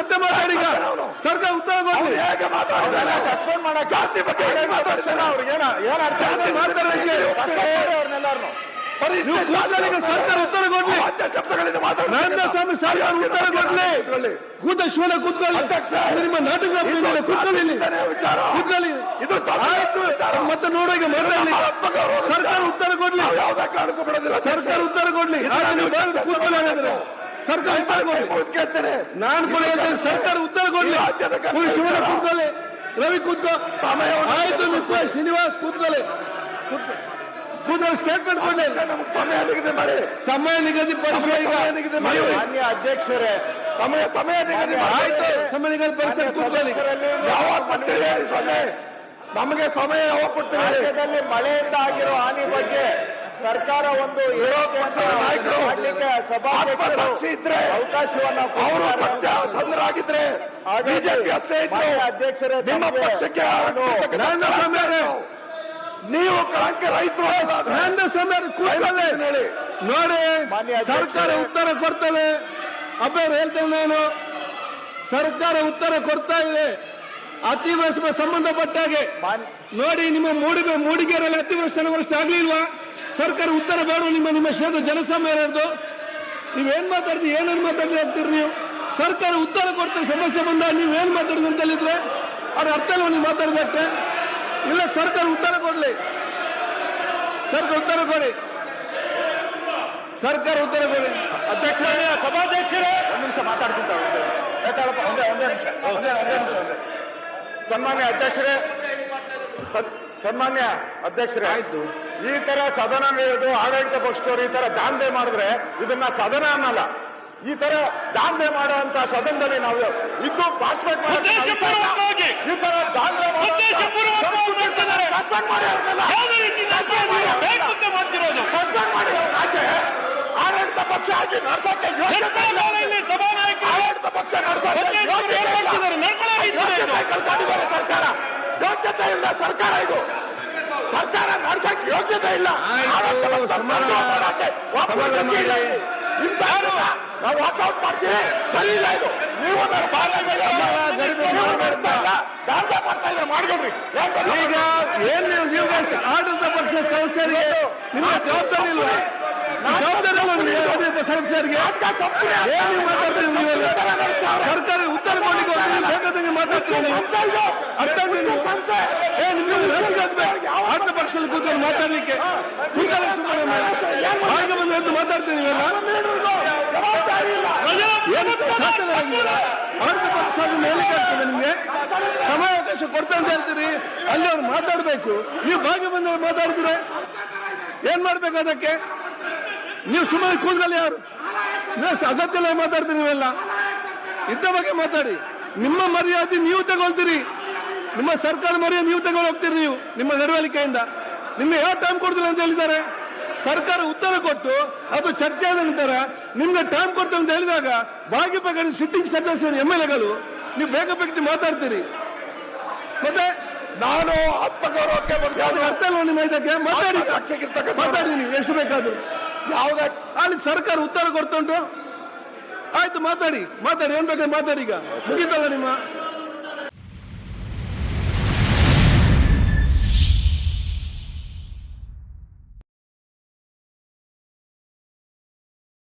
ಮತ್ತೆ ಮಾತಾಡಿ ಸರ್ಕಾರ ಉತ್ತರ ಕೊಡ್ಲಿ ಹೇಗೆ ಮಾತಾಡಿದ್ದಾರೆ? ಸಸ್ಪೆಂಡ್ ಜಾತಿ ಬಗ್ಗೆ ಹೇಗೆ ಅವ್ರಿಗೆ ಏನ ಅವ್ರನ್ನೆಲ್ಲಾರು ಸರ್ಕಾರ ಉತ್ತರ ಕೊಡ್ಲಿ. ಶಬ್ದಗಳಿಂದ ನರೇಂದ್ರ ಸ್ವಾಮಿ ಸರ್ಕಾರ ಉತ್ತರ ಕೊಡ್ಲಿ. ಕೂತ ಶಿವನ ಕೂತ್ಕೊಳ್ಳಿ. ನಿಮ್ಮ ನಾಟಕ. ಕೂತ್ಕೊಳ್ಳಿ ಇದು ಮತ್ತೆ ನೋಡೋ ಈಗ ಮಾತಾಡ್ಲಿ ಸರ್ಕಾರ ಉತ್ತರ ಕೊಡ್ಲಿ. ನಾವು ಯಾವುದೇ ಕಾರಣಕ್ಕೂ ಬಿಡೋದಿಲ್ಲ. ಸರ್ಕಾರ ಉತ್ತರ ಕೊಡ್ಲಿ. ಕೂತ್ಕೊಳ್ಳಿ ಸರ್ಕಾರ ಕೇಳ್ತೇನೆ. ನಾನು ಕೂಡ ಸರ್ಕಾರ ಉತ್ತರ ಕೊಡ್ಲಿ. ಶಿವನ ಕೂತ್ಕೊಳ್ಳಿ. ರವಿ ಕೂತ್ಕೋ. ಆಯ್ತು ನೀವು ಶ್ರೀನಿವಾಸ್ ಕೂತ್ಕೊಳ್ಳಿ. ಕೂತ್ಕೊ. ಕೂತ್ಕೊಳ್ಳಿ ಸ್ಟೇಟ್ಮೆಂಟ್ ಕೊಡ್ಲಿ. ಸಮಯ ನಿಗದಿ ಮಾಡಿ. ಸಮಯ ನಿಗದಿ ಈಗ. ನಿಗದಿ ಮಾಡಿ. ಮಾನ್ಯ ಅಧ್ಯಕ್ಷರೇ ಸಮಯ ಸಮಯ ನಿಗದಿ ಆಯ್ತು ಸಮಯ ನಿಗದಿ ಪರಿಸರ ಕೂತ್ಕೊಳ್ಳಿ. ಯಾವಾಗ ಕೊಡ್ತೀರಿ ಹೇಳಿ ಸ್ವಾಮಿ? ನಮಗೆ ಸಮಯ ಯಾವಾಗ ಕೊಡ್ತೀರಿ ರಾಜ್ಯದಲ್ಲಿ ಮಳೆಯಿಂದ ಆಗಿರೋ ಹಾನಿ ಬಗ್ಗೆ ಸರ್ಕಾರ ಒಂದು ಇದ್ರೆ ಅವಕಾಶವನ್ನ ಅವರು ಸಂದ್ರಾಗಿದ್ರೆ ಬಿಜೆಪಿ ಅಧ್ಯಕ್ಷರೇ ನಿಮ್ಮ ಪಕ್ಷಕ್ಕೆ ನೀವು ಕಳಂಕ ರೈತರು ನರೇಂದ್ರ ಸ್ವಾಮಿ ಅವರು ಹೇಳಿ. ನೋಡಿ ಸರ್ಕಾರ ಉತ್ತರ ಕೊಡ್ತದೆ. ಅಬ್ಬರು ಹೇಳ್ತೇವೆ ನಾನು. ಸರ್ಕಾರ ಉತ್ತರ ಕೊಡ್ತಾ ಇದೆ. ಅತಿವೃಷ್ಟಿ ಸಂಬಂಧಪಟ್ಟ ಹಾಗೆ ಮಾನ್ಯ ನೋಡಿ ನಿಮ್ಮ ಮೂಡಿಗೆ ಮೂಡಿಗೆರೆಯಲ್ಲಿ ಅತಿವೃಷ್ಟಿ ವರ್ಷ ಆಗ್ಲಿಲ್ವಾ? ಸರ್ಕಾರ ಉತ್ತರ ಬೇಡ ನಿಮ್ಮ ನಿಮ್ಮ ಶ್ರೇತ ಜನಸಾಮಾನ್ಯರದ್ದು ನೀವೇನ್ ಮಾತಾಡ್ತೀವಿ ಏನೇನು ಮಾತಾಡ್ತಿ ಆಗ್ತೀರಿ ನೀವು? ಸರ್ಕಾರ ಉತ್ತರ ಕೊಡ್ತಾರೆ ಸಮಸ್ಯೆ ಬಂದಾಗ ನೀವೇನ್ ಮಾತಾಡಿದ್ರಿ ಅಂತ ಹೇಳಿದ್ರೆ ಅವ್ರ ಅರ್ಥ ಇಲ್ಲ ನೀವು ಮಾತಾಡಿದಕ್ಕೆ. ಇಲ್ಲ ಸರ್ಕಾರ ಉತ್ತರ ಕೊಡ್ಲಿ. ಸರ್ಕಾರ ಉತ್ತರ ಕೊಡಿ. ಸರ್ಕಾರ ಉತ್ತರ ಕೊಡಿ. ಅಧ್ಯಕ್ಷ ಸಭಾಧ್ಯಕ್ಷರೇ. ಒಂದ್ ನಿಮಿಷ ಮಾತಾಡ್ತಿದ್ದಾರೆ ಒಂದೇ ಒಂದೇ ನಿಮಿಷ ಒಂದೇ ಒಂದೇ ನಿಮಿಷ ಒಂದೇ. ಸನ್ಮಾನ್ಯ ಅಧ್ಯಕ್ಷರೇ ಸನ್ಮಾನ್ಯ ಅಧ್ಯಕ್ಷರೇ. ಆಯ್ತು. ಈ ತರ ಸದನ ನಡೆಯೋದು ಆಡಳಿತ ಪಕ್ಷದವರು ಈ ತರ ದಾಂಧೆ ಮಾಡಿದ್ರೆ ಇದನ್ನ ಸದನ ಅನ್ನಲ್ಲ. ಈ ತರ ದಾಂಧೆ ಮಾಡುವಂತ ಸದನದಲ್ಲಿ ನಾವು ಇದ್ದು ಪಾರ್ಟಿಸಿಪೇಟ್ ಮಾಡಿ ಈ ತರ ದಾಂಧೆ ಮಾಡಿ ಮಾಡಿ ಆಚೆ. ಆಡಳಿತ ಪಕ್ಷ ಆಗಿ ನಡ್ಸಕ್ಕೆ ಆಡಳಿತ ಪಕ್ಷ ನಡ್ಸಕ್ಕೆ ಯೋಗ್ಯತೆ. ಕಳ್ಕೊಂಡಿದ್ದಾರೆ ಸರ್ಕಾರ. ಯೋಗ್ಯತೆ ಇಲ್ಲ ಸರ್ಕಾರ ಇದು. ನಡ್ಸಕ್ ಯೋಗ್ಯತೆ ಇಲ್ಲ. ನಾವು ವಾಕೌಟ್ ಮಾಡ್ತೀವಿ. ಸರಿ ಇಲ್ಲ ಇದು. ನೀವು ಇಲ್ಲ. ದಾಂಧೆ ಮಾಡ್ತಾ ಇದ್ರೆ ಮಾಡ್ಕೊಡ್ರಿ. ಏನ್ ಈಗ ಏನ್ ನೀವು ನೀವು ಆಡಳಿತ ಪಕ್ಷ ಸದಸ್ಯರಿಗೆ ನಿಮ್ಮ ಜವಾಬ್ದಾರಿ ನಿಮಗೆ ಸದಸ್ಯರಿಗೆ? ನಾಟಕ ಕಂಪನಿ ಏನ್ ನೀವು ಮಾತಾಡ್ತೀರಿ ನೀವೆಲ್ಲ ಸರ್ಕಾರ ಉತ್ತರ ಕೊಡ್ಲಿಕ್ಕೆ ಬೇಕಾದಂಗೆ ಮಾತಾಡ್ತೀರಿ. ಅರ್ಥ ಆಗ್ಲಿಲ್ಲ ನೀವು? ಏ ನಿಮ್ಗೆ ರಚಿಗೆ ಆಗ್ಬೇಕು ಆಡಳಿತ ಪಕ್ಷದಲ್ಲಿ ಕೂತ್ಕೊಂಡು ಮಾತಾಡಲಿಕ್ಕೆ ಮಾರ್ಗ ಬಂದು ಎಂದು ಮಾತಾಡ್ತೀನಿ ಆಡಳಿತ ಪಕ್ಷ ಮೇಲೆ ಆಗ್ತದೆ ನಿಮ್ಗೆ? ಸಮಯಾವಕಾಶ ಕೊಡ್ತಾ ಅಂತ ಹೇಳ್ತೀರಿ. ಅಲ್ಲಿ ಅವ್ರು ಮಾತಾಡ್ಬೇಕು. ನೀವು ಭಾಗ್ಯ ಬಂದವ್ರು ಮಾತಾಡಿದ್ರೆ ಏನ್ ಮಾಡ್ಬೇಕು ಅದಕ್ಕೆ? ನೀವು ಸುಮ್ಮನೆ ಕೂತ್ಕೊಳ್ಳಿ ಯಾರು? ನೆಕ್ಸ್ಟ್ ಅಗತ್ಯ ಇಲ್ಲ ಮಾತಾಡ್ತೀರಿ ನೀವೆಲ್ಲ. ಇದ್ದ ಬಗ್ಗೆ ಮಾತಾಡಿ. ನಿಮ್ಮ ಮರ್ಯಾದೆ ನೀವು ತಗೊಳ್ತೀರಿ. ನಿಮ್ಮ ಸರ್ಕಾರ ಮರ್ಯಾದೆ ನೀವು ತಗೊಂಡು ಹೋಗ್ತೀರಿ ನೀವು ನಿಮ್ಮ ನಡವಳಿಕೆಯಿಂದ. ನಿಮ್ಗೆ ಯಾವ ಟೈಮ್ ಕೊಡ್ತಿಲ್ಲ ಅಂತ ಹೇಳಿದ್ದಾರೆ? ಸರ್ಕಾರ ಉತ್ತರ ಕೊಟ್ಟು ಅದು ಚರ್ಚೆ ಆದ ನಂತರ ನಿಮ್ಗೆ ಟೈಮ್ ಕೊಡ್ತೇನೆ ಅಂತ ಹೇಳಿದಾಗ ಭಾಗ್ಯ ಸಿಟ್ಟಿಂಗ್ ಸದಸ್ಯರು ಎಂ ಎಲ್ ಎಗಳು ನೀವು ಬೇಗ ಬೇಗ ಮಾತಾಡ್ತೀರಿ. ಮತ್ತೆ ನಾನು ಆತ್ಮಗೌರವಕ್ಕೆ ಅರ್ಥ ಇಲ್ಲ ನಿಮ್ಮ ಇದಕ್ಕೆ. ಮಾತಾಡಿ. ಮಾತಾಡಿ ನೀವು ಎಷ್ಟು ಬೇಕಾದ್ರು. ಯಾವುದೇ ಅಲ್ಲಿ ಸರ್ಕಾರ ಉತ್ತರ ಕೊಡ್ತುಂಟು ಆಯ್ತು ಮಾತಾಡಿ. ಮಾತಾಡಿ ಏನ್ ಬೇಕಾದ್ರೆ ಮಾತಾಡಿ ಈಗ. ಮುಗಿತಲ್ಲ ನಿಮ್ಮ?